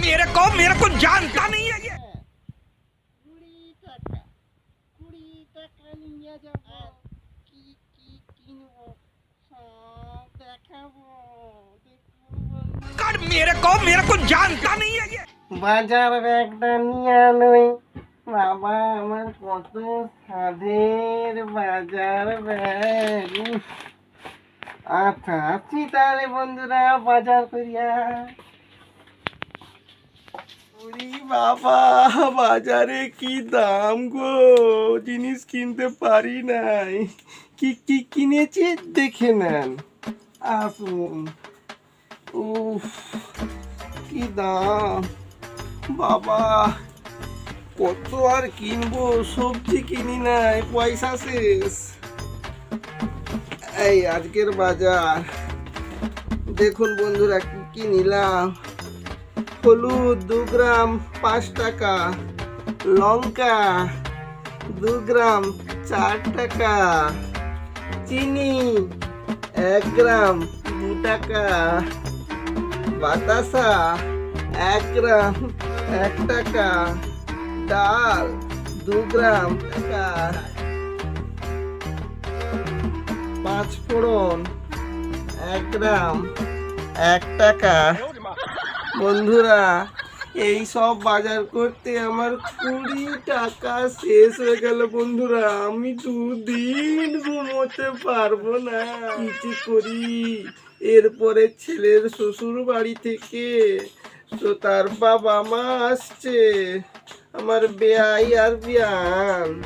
मेरे को मेरे को जानता नहीं है ये मेरे को मेरे को जानता नहीं है ये বাজার ব্যাগটা নিয়ে আনোই। বাবা, আমার কত স্বাদের বাজার ব্যাগ। আচ্ছা আছি তাহলে বন্ধুরা, বাজার করিয়া। ওরে বাবা, বাজারে কি দাম গো? জিনিস কিনতে পারি নাই। কি কি কিনেছি দেখে নেন। আসুন। উফ, কি দাম। বাবা, কত আর কিনবো? সবজি কিনি নাই, পয়সা শেষ। এই আজকের বাজার। দেখুন বন্ধুরা, কি কি নিলাম? হলুদ দু গ্রাম পাঁচ টাকা, লঙ্কা দু গ্রাম চার টাকা, চিনি এক গ্রাম দু টাকা, বাতাসা এক গ্রাম, এক টাকা, ডাল, দু গ্রাম, টাকা। পাঁচ ফোড়ন, এক গ্রাম, এক টাকা। বন্ধুরা এই সব বাজার করতে আমার কুড়ি টাকা শেষ হয়ে গেল, বন্ধুরা। আমি দুদিন ঘুমোতে পারব না। কিছু করি? এরপরে ছেলের শ্বশুর বাড়ি থেকে তো তার বাবা মা আসছে। আমার বেয়াই আর বিয়ান।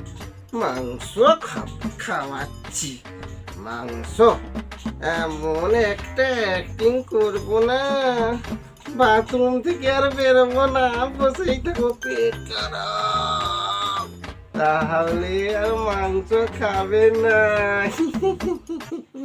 মাংস খাওয়াচ্ছি। মাংস এমন একটা অ্যাক্টিং করব না। বাথরুম থেকে আর বেরোবো না বসেই থাকব পেট খারাপ। তাহলে আর মাংস খাবে না।